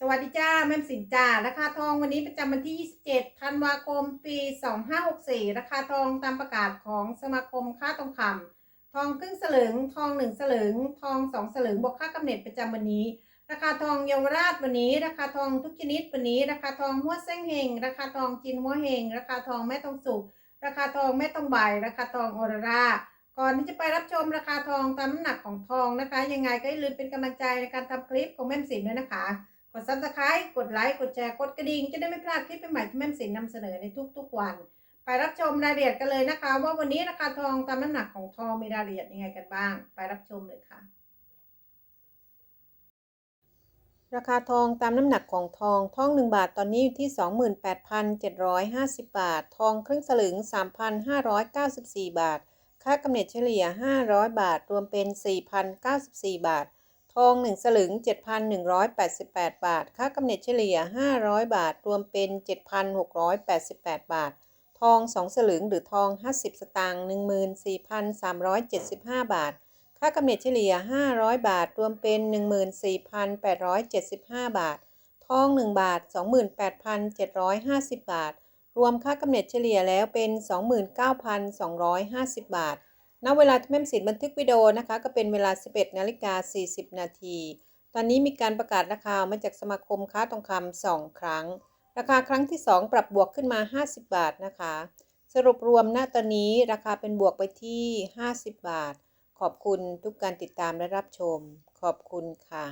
สวัสดีจ้าแม่สินจ้าราคาทองวันนี้ประจำวันที่ 27 ธันวาคม ปี 2564 ราคาทองตามประกาศของสมาคมค่าทองคำทองครึ่งสลึง ทองหนึ่งสลึง ทองสองสลึงบวกค่ากำเนิดประจำวันนี้ ราคาทองเยาวราชวันนี้ ราคาทองทุกชนิดวันนี้ ราคาทองหัวเส้งเฮงราคาทองจินหัวเฮงราคาทองแม่ทองสุกราคาทองแม่ทองใบราคาทองออร่าก่อนที่จะไปรับชมราคาทองตามน้ำหนักของทองนะคะ ยังไงก็อย่าลืมเป็นกำลังใจในการทำคลิปของแม่สินด้วยนะคะ ดซับสไครต์กดไลค์กดแชร์กดกระดิ่งจะได้ไม่พลาดคลิปใหม่ที่แม่สินนำเสนอในทุกๆวัน ไปรับชมรายละเอียดกันเลยนะคะ ว่าวันนี้ราคาทองตามน้ำหนักของทองมีรายละเอียดยังไงกันบ้าง ไปรับชมเลยค่ะ ราคาทองตามน้ำหนักของทองทอง 1 บาทตอนนี้อยู่ที่ 28,750 บาท ทองครึ่งสลึง 3,594 บาท ค่ากำเนิดเฉลี่ย 500 บาท รวมเป็น 4,094 บาท ทอง 1 สลึง 7,188 บาท ค่ากำเนิดเฉลี่ย 500 บาท รวมเป็น 7,688 บาท ทอง 2 สลึง หรือทอง 50 สตางค์ 14,375 บาท ค่ากำเนิดเฉลี่ย 500 บาท รวมเป็น 14,875 บาท ทอง 1 บาท 28,750 บาท รวมค่ากำเนิดเฉลี่ยแล้วเป็น 29,250 บาท ณเวลาที่แม่มสินบันทึกวิดีโอนะคะ ก็เป็นเวลา 11นาฬิกา40 นาที ตอนนี้มีการประกาศราคามาจากสมาคมค้าทองคำสองครั้ง ราคาครั้งที่ 2 ปรับบวกขึ้นมา 50 บาทนะคะ สรุปรวมณตอนนี้ราคาเป็นบวกไปที่ 50 บาท ขอบคุณทุกการติดตามและรับชม ขอบคุณค่ะ